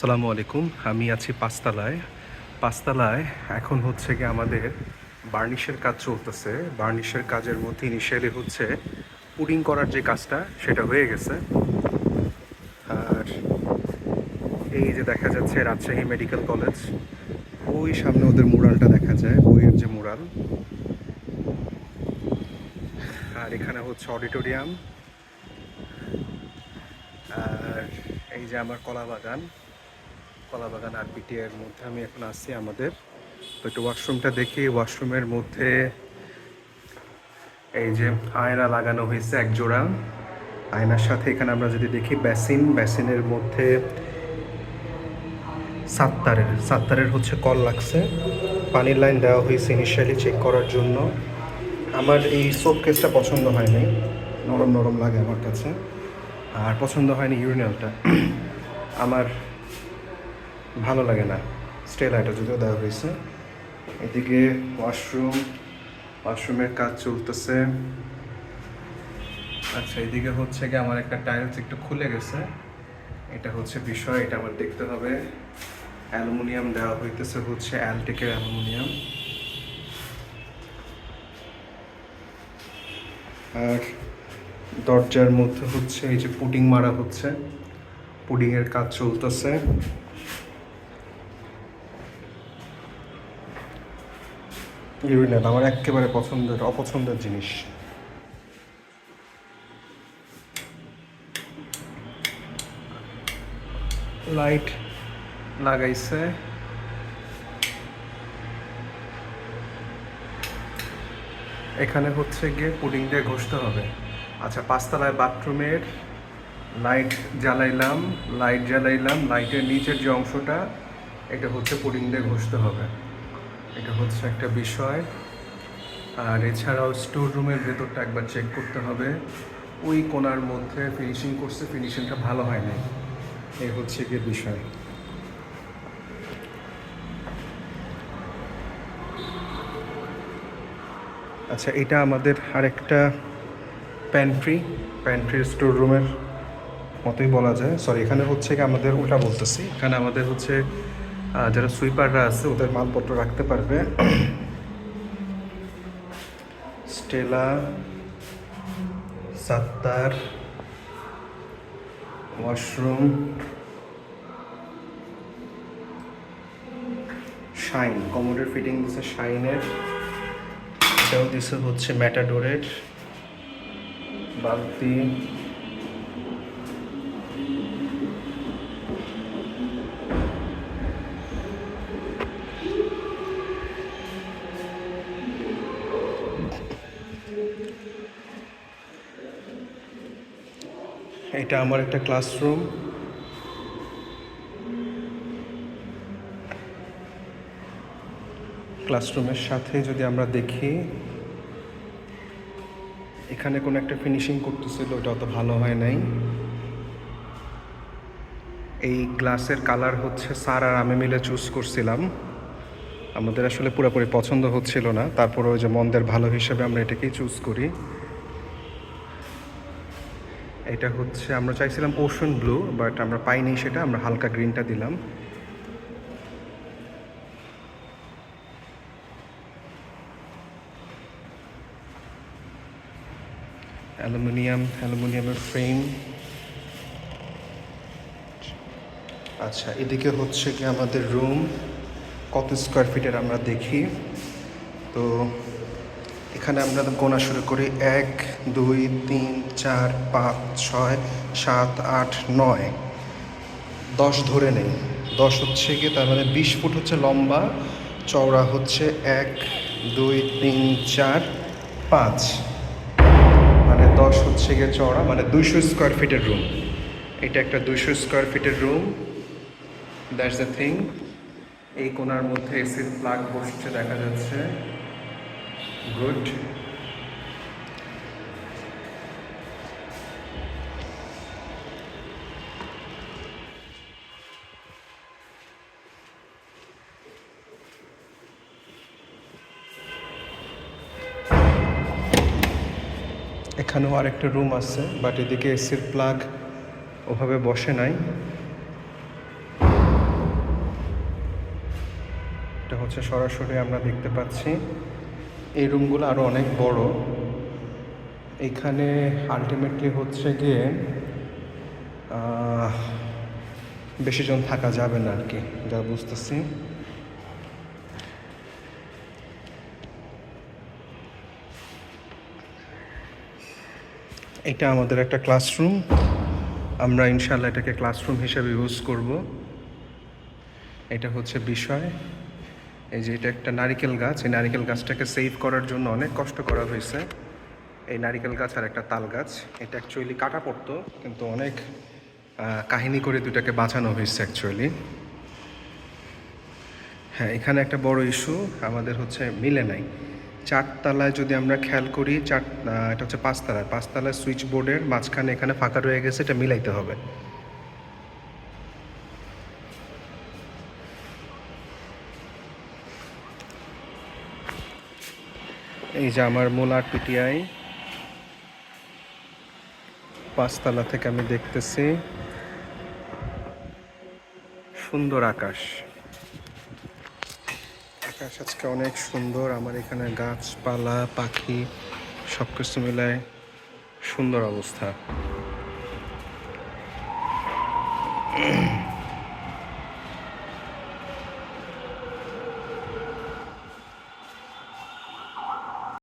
সালামু আলাইকুম। আমি আছি পাঁচতলায়। পাঁচতলায় এখন হচ্ছে কি আমাদের বার্নিশের কাজ চলতেছে। বার্নিশের কাজের মধ্যে ইনিশিয়ালি হচ্ছে পুডিং করার যে কাজটা, সেটা হয়ে গেছে। আর এই যে দেখা যাচ্ছে রাজশাহী মেডিকেল কলেজ, ওই সামনে ওদের মুরালটা দেখা যায়, বইয়ের যে মুরাল আর এখানে হচ্ছে অডিটোরিয়াম। আর এই যে আমার কলা বাগান। কলা বাগান আর এর মধ্যে আমি এখন আসছি আমাদের। তো একটু ওয়াশরুমটা দেখি। ওয়াশরুমের মধ্যে এই যে আয়না লাগানো হয়েছে এক জোড়া। আয়নার সাথে এখানে আমরা যদি দেখি বেসিন, বেসিনের মধ্যে সাত্তারের। সাত্তারের হচ্ছে কল লাগছে। পানির লাইন দেওয়া হয়েছে ইনিশিয়ালি চেক করার জন্য। আমার এই সোপ কেসটা পছন্দ হয়নি। নরম নরম লাগে আমার কাছে। আর পছন্দ হয়নি ইউরিনালটা আমার ভালো লাগে না। স্টেল আইটা যদিও দেওয়া হয়েছে। এদিকে ওয়াশরুম ওয়াশরুমের কাজ চলতেছে। আচ্ছা এদিকে হচ্ছে কি আমার একটা টাইলস একটু খুলে গেছে। এটা হচ্ছে বিষয়, এটা আমার দেখতে হবে। অ্যালুমিনিয়াম দেওয়া হইতেছে হচ্ছে অ্যালটেকের অ্যালুমিনিয়াম। আর দরজার মধ্যে হচ্ছে এই যে পুডিং মারা হচ্ছে। পুডিংয়ের কাজ চলতেছে। ইউরিনাল আমার একেবারে পছন্দের, অপছন্দের জিনিস। লাইট লাগাইছে। এখানে হচ্ছে গিয়ে পুডিং দিয়ে ঘষতে হবে। আচ্ছা পাঁচতলায় বাথরুমের লাইট জ্বালাইলাম লাইট জ্বালাইলাম, লাইটের নিচের যে অংশটা, এটা হচ্ছে পুডিং দিয়ে ঘষতে হবে। এটা হচ্ছে একটা বিষয়। আর এছাড়াও স্টোর রুমের ভেতরটা একবার চেক করতে হবে। ওই কোনার মধ্যে ফিনিশিং করছে ফিনিশিংটা ভালো হয় নাই এই হচ্ছে গিয়ে বিষয়। আচ্ছা এটা আমাদের আরেকটা প্যান্ট্রি প্যান্ট্রির স্টোর রুমের মতোই বলা যায়। সরি এখানে হচ্ছে কি আমাদের উল্টা বলতেছি। এখানে আমাদের হচ্ছে যারা সুইপাররা আছে, ওদের মালপত্র রাখতে পারবে। স্টেলা, সাত্তার ওয়াশরুম শাইন, কমোডের ফিটিং দিছে শাইনের। এটাও দিছে হচ্ছে ম্যাটাডোরের বালতি। এটা আমার একটা ক্লাসরুম ক্লাসরুমের সাথে যদি আমরা দেখি, এখানে কোনো একটা ফিনিশিং করতেছিল, ওটা অত ভালো হয় নাই। এই গ্লাসের কালার হচ্ছে স্যার আর আমি মিলে চুজ করছিলাম। আমাদের আসলে পুরোপুরি পছন্দ হচ্ছিল না। তারপরে ওই যে মন্দের ভালো হিসেবে আমরা এটাকেই চুজ করি। এটা হচ্ছে, আমরা চাইছিলাম ওশন ব্লু বাট আমরা পাইনি সেটা, আমরা হালকা গ্রিনটা দিলাম। অ্যালুমিনিয়াম, অ্যালুমিনিয়ামের ফ্রেম আচ্ছা এদিকে হচ্ছে কি আমাদের রুম কত স্কোয়ার ফিটের আমরা দেখি। তো এখানে আমরা গোনা শুরু করি এক, দুই, তিন, চার, পাঁচ, ছয়, সাত, আট, নয়। দশ ধরে নেই। দশ হচ্ছে গিয়ে তার মানে বিশ ফুট হচ্ছে লম্বা, চওড়া হচ্ছে এক, দুই, তিন, চার, পাঁচ। মানে দশ হচ্ছে গিয়ে চওড়া মানে দুইশো স্কোয়ার ফিটের রুম এটা একটা দুইশো স্কোয়ার ফিটের রুম দ্যাটস দ্য থিং এই কোনার মধ্যে এসির প্লাগ বসছে, দেখা যাচ্ছে। গুড এখানেও আরেকটা রুম আছে বাট এদিকে এসির প্লাগ ওভাবে বসে নাই। এটা হচ্ছে সরাসরি আমরা দেখতে পাচ্ছি। এই রুমগুলো আরও অনেক বড়। এখানে আলটিমেটলি হচ্ছে গিয়ে আহ, বেশি জন থাকা যাবে না আর কি যা বুঝতেছি। এটা আমাদের একটা ক্লাসরুম আমরা ইনশাল্লাহ এটাকে ক্লাসরুম হিসেবে ইউজ করব। এটা হচ্ছে বিষয়। এই যে এটা একটা নারিকেল গাছ। এই নারিকেল গাছটাকে সেভ করার জন্য অনেক কষ্ট করা হয়েছে। এই নারিকেল গাছ আর একটা তাল গাছ। এটা অ্যাকচুয়ালি কাটা পড়তো, কিন্তু অনেক কাহিনী করে দুটাকে বাঁচানো হয়েছে অ্যাকচুয়ালি হ্যাঁ এখানে একটা বড় ইস্যু আমাদের হচ্ছে মিলে নাই। চারতলায় যদি আমরা খেয়াল করি, চার এটা হচ্ছে পাঁচতলায়। পাঁচতলায় সুইচ বোর্ডের মাঝখানে এখানে ফাঁকা রয়ে গেছে, এটা মিলাইতে হবে। এই যে আমার মোলার পিটিআই। পাঁচতলা থেকে আমি দেখতেছি। সুন্দর আকাশ। আকাশ আজকে অনেক সুন্দর। আমার এখানে গাছপালা, পাখি সব কিছু মিলায় সুন্দর অবস্থা।